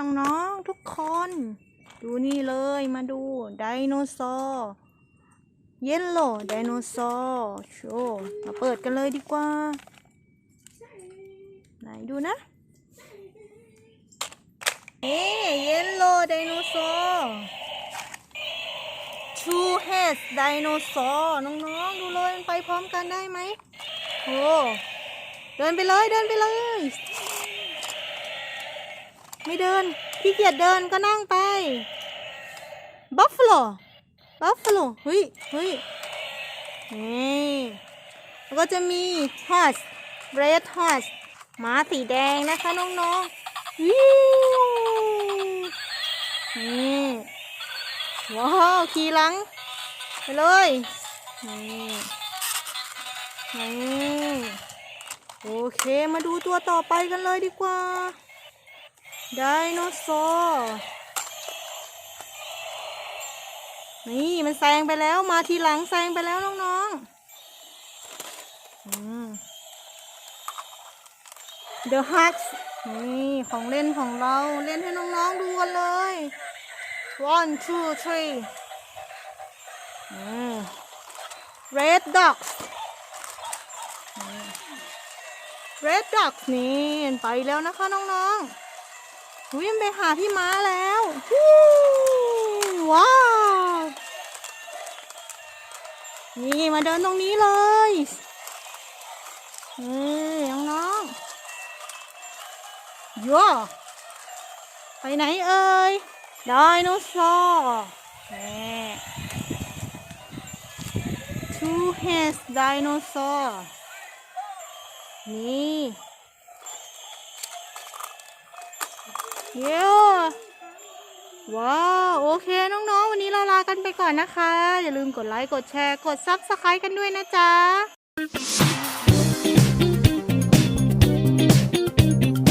น้องๆทุกคน ดูนี่เลยมาดูไดโนเสาร์เยลโล่ไดโนเสาร์โชว์มาเปิดกันเลยดีกว่า ไหนดูนะเอ๊เยลโล่ไดโนเสาร์ two heads ไดโนเสาร์น้องๆ ดูเลยมันไปพร้อมกันได้ไหมโอ้เดินไปเลยเดินไปเลย ไม่เดินขี้เกียจเดินก็นั่งไปบัฟฟ l o บัฟฟ l o เฮ้ยเฮ้ยนี่แล้วก็จะมี horse red horse ม้าสีแดงนะคะน้องๆวิวนี่ว้าวขี่หลัง ไปเลยนี่นี่โอเคมาดูตัวต่อไปกันเลยดีกว่า ไดโนเสาร์นี่มันแซงไปแล้วมาทีหลังแซงไปแล้วน้องๆอืม The Hut นี่ของเล่นของเราเล่นให้น้องๆดูกันเลย one two three อืม Red Dogs Red Dogs นี่ไปแล้วนะคะน้องๆ วิ่งไปหาพี่ม้าแล้วว้าวนี่มาเดินตรงนี้เลยนี่น้องๆย่อไปไหนเอ่ยไดโนเสาร์นี่ two heads dinosaur นี่ เย้ว้าวโอเคน้องๆ วันนี้เราลากันไปก่อนนะคะ อย่าลืมกดไลค์ กดแชร์ กด Subscribe กันด้วยนะจ๊ะ